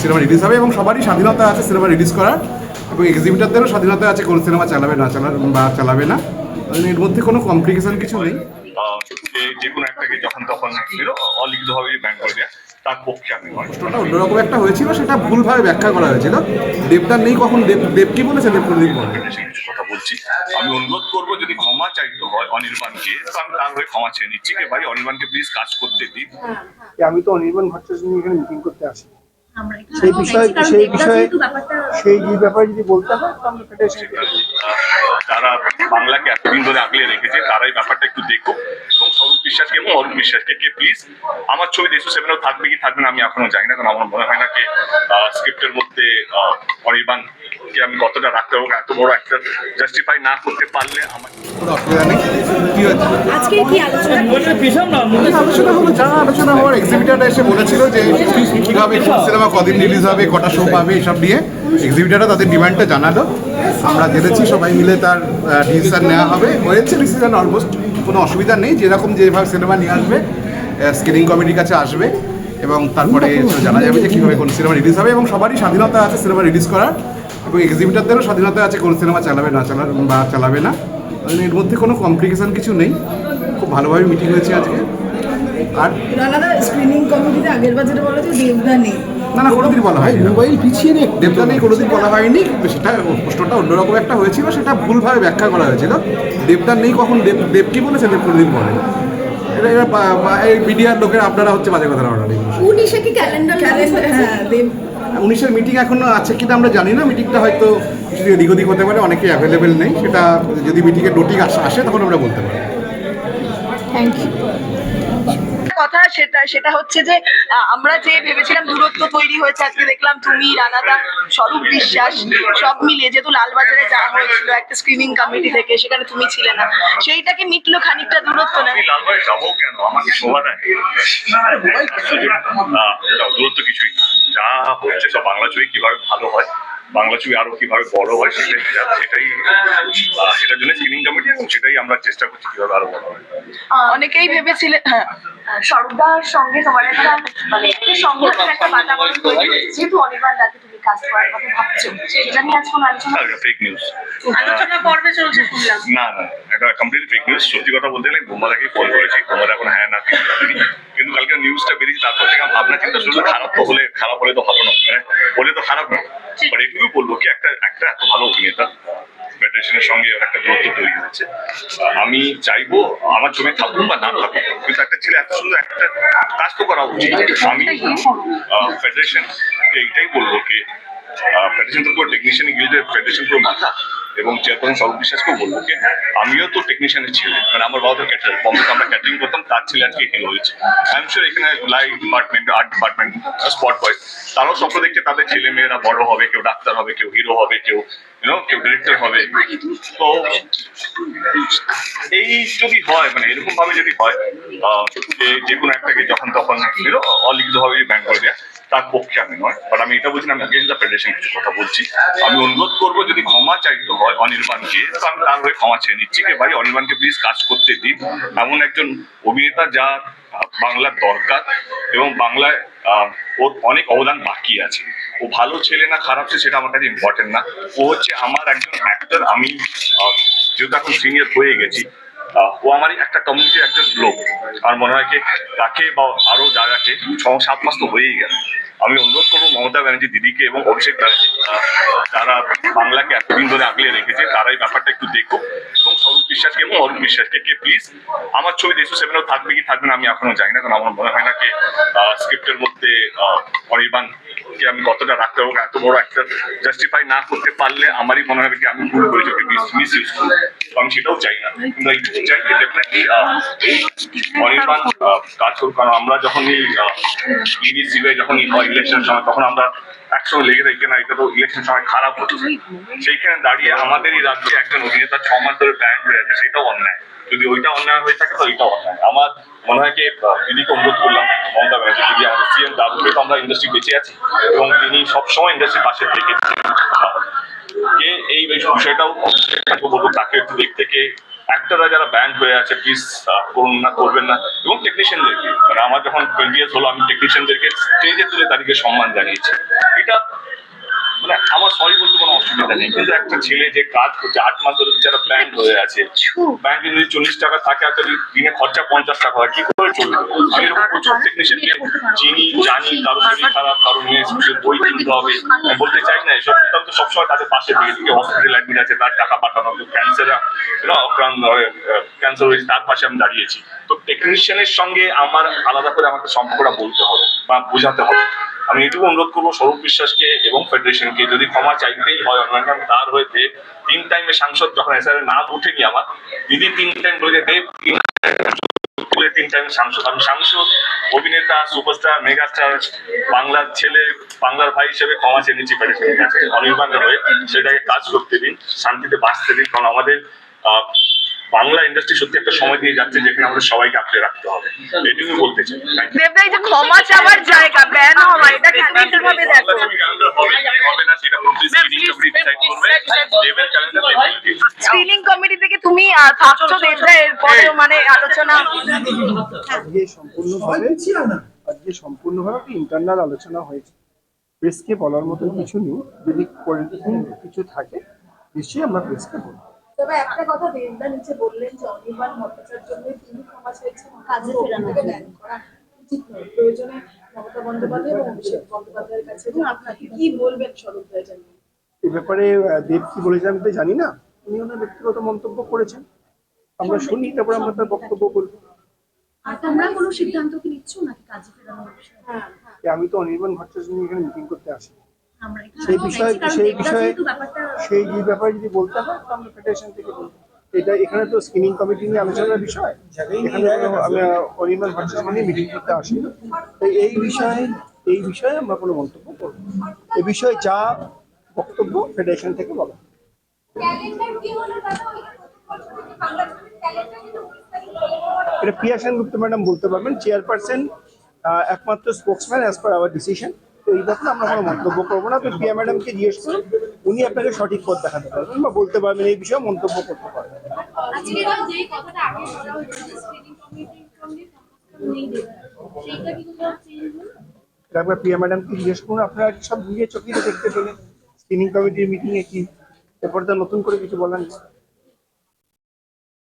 Cinema release হবে এবং সবারই স্বাধীনতা আছে সিনেমা রিলিজ করার এবং এক্সিবিটারদেরও স্বাধীনতা আছে কোন সিনেমা চালাবে না চালার বা চালাবে না। এর মধ্যে কোনো কমপ্লিকেশন কিছু নেই। আহ, যে যে কোনো একটাকে যখন তখন অলিখিতভাবে ব্যান করে দেওয়া তার পক্ষে আমি নয়। প্রশ্নটা অন্যরকম একটা হয়েছিল সেটা ভুলভাবে ব্যাখ্যা করা হয়েছিল। দেবদার নেই কখন দেব দেব কি বলেছে? দেব কোনদিন কথা বলছি। আমি অনুরোধ করব যদি ক্ষমা চাইতে হয় অনির্বাণকে তো আমি তার হয়ে ক্ষমা চেয়ে নিচ্ছি। যে ভাই অনির্বাণকে প্লিজ কাজ করতে দিন। আমি তো অনির্বাণ ভট্টাচার্য নিয়ে এখানে মিটিং করতে আসি সেই বিষয়ে সেই বিষয়ে সেই যে ব্যাপারে যদি বলতে হয় আমরা যারা বাংলাকে এতদিন ধরে আগলে রেখেছে তারাই ব্যাপারটা একটু দেখো এবং স্বরূপ বিশ্বাসকে এবং অরূপ বিশ্বাসকে কে প্লিজ আমার ছবি দেশু সেভেনও থাকবে কি থাকবে না আমি এখনও জানি না কারণ আমার মনে হয় না যে স্ক্রিপ্টের মধ্যে আহ, কে আমি কতটা রাখতে পারব এত বড় একটা জাস্টিফাই না করতে পারলে আমার কি আলোচনা? আলোচনা হলো যা আলোচনা হওয়ার এক্সিবিটারটা এসে বলেছিল যে কীভাবে সিনেমা কদিন রিলিজ হবে কটা শো পাবে এসব নিয়ে এক্সিবিটাররা তাদের ডিমান্ডটা জানালো। আমরা জেনেছি সবাই মিলে তার ডিসিশন নেওয়া হবে। হয়েছে ডিসিশন অলমোস্ট কোনো অসুবিধা নেই। যেরকম যেভাবে সিনেমা নিয়ে আসবে স্ক্রিনিং কমিটির কাছে আসবে এবং তারপরে জানা যাবে যে কীভাবে কোন সিনেমা রিলিজ হবে এবং সবারই স্বাধীনতা আছে সিনেমা রিলিজ করার। এবং এক্সিবিটারদেরও স্বাধীনতা আছে কোন সিনেমা চালাবে না চালার বা চালাবে না। মানে এর মধ্যে কোনো কমপ্লিকেশন কিছু নেই। খুব ভালোভাবে মিটিং হয়েছে আজকে। আর আলাদা স্ক্রিনিং কমিটিতে আগের বার যেটা বলা দেবদা নেই। না না কোনোদিন বলা হয়নি। মোবাইল পিছিয়ে নেই দেবদা নেই কোনোদিন বলা হয়নি। সেটা প্রশ্নটা অন্যরকম একটা হয়েছিল সেটা ভুলভাবে ব্যাখ্যা করা হয়েছিল। দেবদার নেই কখন দেব দেব কি বলেছে দেব কোনোদিন বলে এটা এটা এই মিডিয়ার লোকেরা আপনারা হচ্ছে বাজে কথা বলা উনিশে কি ক্যালেন্ডার ক্যালেন্ডার হ্যাঁ দেব উনিশের মিটিং এখনও আছে কিনা আমরা জানি না। মিটিংটা হয়তো কিছু এদিক ওদিক হতে পারে অনেকে অ্যাভেলেবেল নেই। সেটা যদি মিটিংয়ের নোটিং আসে তখন আমরা বলতে পারি থ্যাংক ইউ কথা সেটা সেটা হচ্ছে যে আমরা যে ভেবেছিলাম দূরত্ব তৈরি হয়েছে আজকে দেখলাম তুমি রানাদা স্বরূপ বিশ্বাস সব মিলিয়ে যেহেতু লালবাজারে যাওয়া হয়েছিল একটা স্ক্রিনিং কমিটি থেকে সেখানে তুমি ছিলে না। সেইটাকে মিটলো খানিকটা দূরত্ব না? লালবাই যাব কেন? আমাকে শোভা দেয় দূরত্ব কিছুই না। যা হচ্ছে সব বাংলা ছবি কীভাবে ভালো হয় বাংলা ছবি আরও কীভাবে বড় হয় সেটাই সেটাই সেটার জন্য স্ক্রিনিং কমিটি এবং সেটাই আমরা চেষ্টা করছি কীভাবে আরও বড় হয়। অনেকেই ভেবেছিলেন হ্যাঁ স্বরূপদার সঙ্গে তোমার একটা মানে একটা সংঘাতের একটা বাতাবরণ তৈরি হয়েছে। যেহেতু অনির্বাণ রাতে তুমি কাজ করার কথা ভাবছ সেটা নিয়ে আজ কোনো আলোচনা? ফেক নিউজ আলোচনা পর্বে চলছে শুনলাম। না না এটা কমপ্লিট ফেক নিউজ সত্যি কথা বলতে গেলে বোমাদাকে ফোন করেছি। বোমাদা এখন হ্যাঁ না। নিউজটা বেরিয়েছে, তারপর থেকে চিন্তা শুরু খারাপ তো হলে খারাপ হলে তো ভালো না মানে তো খারাপ না বাট বলব কি, একটা একটা এত ভালো অভিনেতা ফেডারেশনের সঙ্গে একটা দূরত্ব তৈরি হয়েছে। আমি চাইব, আমার ছবি থাকুক বা না থাকুক, কিন্তু একটা ছেলে এত সুন্দর একটা কাজ তো করা উচিত। আমি ফেডারেশনকে এইটাই বলব কি ফেডারেশন তো পুরো টেকনিশিয়ান গিল্ডের ফেডারেশন পুরো মাথা। এবং চেয়ারপারসন সৌরভ বিশ্বাসকেও বলব কি, আমিও তো টেকনিশিয়ানের ছেলে। মানে আমার বাবা তো ক্যাটার বম্বে আমরা ক্যাটারিং করতাম, তার ছেলে আজকে হিরো হয়েছে আই এম শিওর এখানে light department art department spot boys তারাও স্বপ্ন দেখছে তাদের ছেলে মেয়েরা বড় হবে, কেউ ডাক্তার হবে, কেউ হিরো হবে, কেউ ইউনো কেউ ডিরেক্টর হবে। তো এই যদি হয় মানে এরকম ভাবে যদি হয় যে যে কোনো একটাকে যখন তখন ইউনো অলিখিত ভাবে ব্যান করে দেওয়া তার পক্ষে আমি নয় বাট আমি এটা বলছি আমি আগেন্স্ট দ্য ফেডারেশন কিছু কথা বলছি। আমি অনুরোধ করব, যদি ক্ষমা চাইতে হয় অনির্বাণকে, তো আমি তার হয়ে ক্ষমা চেয়ে নিচ্ছি যে ভাই, অনির্বাণকে প্লিজ কাজ করতে দিন। এমন একজন অভিনেতা যা বাংলার দরকার এবং বাংলায় ওর অনেক অবদান বাকি আছে। ও ভালো ছেলে না, খারাপ ছেলে, সেটা আমার কাছে ইম্পর্টেন্ট না। ও হচ্ছে আমার একজন অ্যাক্টর আমি যেহেতু এখন সিনিয়র হয়ে গেছি ও আমারই একটা কমিউনিটির একজন লোক। আর মনে হয় কি, তাকে বা আরও যারাকে ছ সাত মাস তো হয়েই গেল। আমি অনুরোধ করব মমতা ব্যানার্জি দিদিকে এবং অভিষেক ব্যানার্জি যারা বাংলাকে এতদিন ধরে আগলে রেখেছে, তারাই ব্যাপারটা একটু দেখো। এবং স্বরূপ বিশ্বাসকে এবং অরূপ বিশ্বাসকে কে প্লিজ আমার ছবি দেশু সেভেনও থাকবে কি থাকবে না, আমি এখনও জানি না, কারণ আমার মনে হয় না যে স্ক্রিপ্টের মধ্যে অনির্বাণ কে আমি কতটা রাখতে পারব, এত বড় একটা জাস্টিফাই না করতে পারলে আমারই মনে হবে কি, আমি ভুল করেছি মিস ইউজ আমি সেটাও চাই না। কিন্তু এইটুকু চাই যে ডেফিনেটলি অনির্বাণ কাজ করুক। কারণ আমরা যখন এই ইডিসিবে যখন ইলেকশন সময় তখন আমরা একসঙ্গে লেগে থাকি না এটা তো ইলেকশন সময় খারাপ হচ্ছে সেইখানে দাঁড়িয়ে আমাদের এই রাজ্যে একজন অভিনেতা ছ মাস ধরে ব্যান্ড হয়ে আছে সেটাও অন্যায়। যদি ওইটা অন্যায় হয়ে থাকে তো ওইটাও অন্যায়। আমার মনে হয় কি দিদিকে অনুরোধ করলাম মমতা ব্যানার্জি দিদি আমাদের সিএম দাদুকে তো আমরা ইন্ডাস্ট্রি বেঁচে আছি। এবং তিনি সবসময় ইন্ডাস্ট্রির পাশে থেকে কে এই বিষয়টাও বলব তাকে একটু দেখতে কে অ্যাক্টাররা যারা ব্যান্ড হয়ে আছে প্লিজ করুন না, করবেন না। এবং টেকনিশিয়ানদেরকে মানে আমার যখন টোয়েন্টি ইয়ার্স হলো, আমি টেকনিশিয়ানদেরকে স্টেজে তুলে তাদেরকে সম্মান জানিয়েছি। এটা মানে আমার সরি বলতে একটা ছেলে যে কাজ করছে আট মাস ধরে ব্যাংক হয়ে আছে। ব্যাংকে যদি চল্লিশ টাকা থাকে আর যদি দিনে খরচা পঞ্চাশ টাকা হয় কি করে চলবে? আমি এরকম প্রচুর টেকনিশিয়ানকে চিনি জানি কারও শরীর খারাপ কারও নিয়ে বই কিনতে হবে। বলতে চাই না এসব তো সবসময় তাদের পাশে দিয়ে দিকে। হসপিটাল অ্যাডমিট আছে তার টাকা পাঠানো ক্যান্সার আক্রান্ত ক্যান্সার হয়েছে তার পাশে আমি দাঁড়িয়েছি। তো টেকনিশিয়ানের সঙ্গে আমার আলাদা করে আমাকে সম্পর্কটা বলতে হবে বা বোঝাতে হবে। আমি এটুকু অনুরোধ করব স্বরূপ বিশ্বাসকে এবং ফেডারেশনকে যদি ক্ষমা চাইতেই হয় অন্যান্য তার হয়েছে। তিন টাইমে সাংসদ যখন এসআর নাম উঠেনি আমার দিদি তিন টাইম বলে দেব তিন বলে তিন টাইম সাংসদ। আমি সাংসদ অভিনেতা সুপারস্টার মেগাস্টার বাংলার ছেলে বাংলার ভাই হিসেবে ক্ষমা চেয়ে নিচ্ছি ফেডারেশনের কাছে। অনির্বাণের হয়ে সেটাকে কাজ করতে দিন শান্তিতে বাঁচতে দিন কারণ আমাদের আহ, বাংলা ইন্ডাস্ট্রি সত্যি একটা সময় দিয়ে যাচ্ছে যেখানে আমাদের সবাইকে আঁকড়ে রাখতে হবে। এটুকু বলতে চাই। দেবদা ক্ষমা চাওয়ার জায়গা ব্যান হওয়া এটা টেকনিক্যাল ভাবে দেখো। স্ক্রিনিং কমিটি থেকে তুমি থাকছো দেবদা এরপরেও মানে আলোচনা। আজকে সম্পূর্ণভাবে আজকে সম্পূর্ণভাবে একটা ইন্টারনাল আলোচনা হয়েছে। প্রেসকে বলার মতো কিছু নেই। যদি কিছু থাকে নিশ্চয়ই আমরা প্রেসকে বলব। তবে একটা কথা দেবদা নিচে বললেন যে অনির্বাণ ভট্টাচার্য তিনি ক্ষমা চাইছেন কাজে ফেরানো ব্যান করা উচিত নয়। প্রয়োজনে মমতা বন্দ্যোপাধ্যায় এবং অভিষেক বন্দ্যোপাধ্যায়ের কাছে এবং আপনাকে কি বলবেন স্বরূপ জানিয়ে? এই ব্যাপারে দেব কি বলেছে আমি তো জানি না। উনি ওনার ব্যক্তিগত মন্তব্য করেছেন। আমরা শুনি তারপর আমরা তার বক্তব্য বলব। আর তোমরা কোনো সিদ্ধান্ত কি নিচ্ছ নাকি কাজে ফেরানোর বিষয়ে? হ্যাঁ হ্যাঁ। আমি তো অনির্বাণ ভট্টাচার্য এখানে মিটিং করতে আসি সেই বিষয়ে সেই বিষয়ে সেই যে ব্যাপারে যদি বলতে হয় তো আমরা ফেডারেশন থেকে বলব। এটা এখানে তো স্ক্রিনিং কমিটি নিয়ে আলোচনার বিষয়। এখানে কোনো আমি অনির্বাণ ভট্টাচার্য মিটিং করতে আসি। তো এই বিষয়ে এই বিষয়ে আমরা কোনো মন্তব্য করব। এই বিষয়ে যা বক্তব্য ফেডারেশন থেকে বলা। এটা প্রিয়া সেনগুপ্ত ম্যাডাম বলতে পারবেন। চেয়ারপারসন একমাত্র spokesman as per our decision তো এই ব্যাপারে আমরা কোনো মন্তব্য করব না। তো প্রিয়া ম্যাডামকে জিজ্ঞেস করুন উনি আপনাকে সঠিক পথ দেখাতে পারবেন বা বলতে পারবেন এই বিষয়ে মন্তব্য করতে পারবেন। একবার প্রিয়া ম্যাডামকে জিজ্ঞেস করুন আপনারা সব নিজের চোখেই তো দেখতে পেলেন? স্ক্রিনিং কমিটির মিটিংয়ে কি? এরপরে তো নতুন করে কিছু বলার নেই।